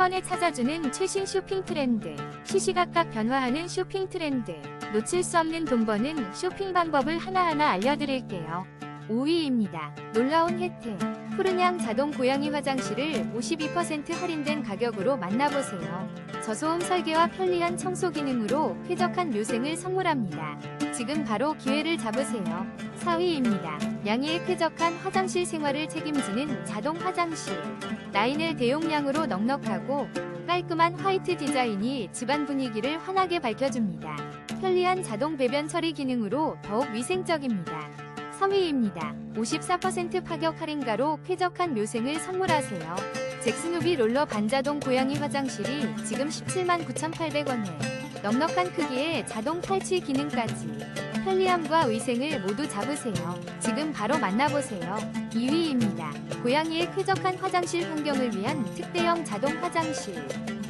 번에 찾아주는 최신 쇼핑 트렌드, 시시각각 변화하는 쇼핑 트렌드, 놓칠 수 없는 돈 버는 쇼핑 방법을 하나하나 알려드릴게요. 5위입니다. 놀라운 혜택. 푸른양 자동 고양이 화장실을 52% 할인된 가격으로 만나보세요. 저소음 설계와 편리한 청소 기능으로 쾌적한 묘생을 선물합니다. 지금 바로 기회를 잡으세요. 4위입니다. 양이의 쾌적한 화장실 생활을 책임지는 자동 화장실. 라인을 대용량으로 넉넉하고 깔끔한 화이트 디자인이 집안 분위기를 환하게 밝혀줍니다. 편리한 자동 배변 처리 기능으로 더욱 위생적입니다. 3위입니다. 54% 파격 할인가로 쾌적한 묘생을 선물하세요. 잭스누비 롤러 반자동 고양이 화장실이 지금 17만 9,800원에 넉넉한 크기의 자동 탈취 기능까지 편리함과 위생을 모두 잡으세요. 지금 바로 만나보세요. 2위입니다. 고양이의 쾌적한 화장실 환경을 위한 특대형 자동 화장실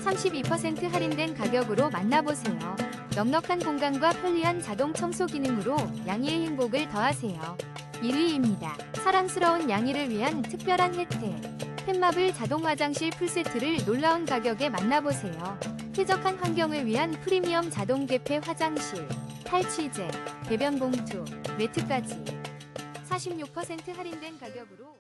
32% 할인된 가격으로 만나보세요. 넉넉한 공간과 편리한 자동 청소 기능으로 양이의 행복을 더하세요. 1위입니다. 사랑스러운 양이를 위한 특별한 혜택. 펜마블 자동 화장실 풀세트를 놀라운 가격에 만나보세요. 쾌적한 환경을 위한 프리미엄 자동 개폐 화장실, 탈취제, 배변 봉투, 매트까지 46% 할인된 가격으로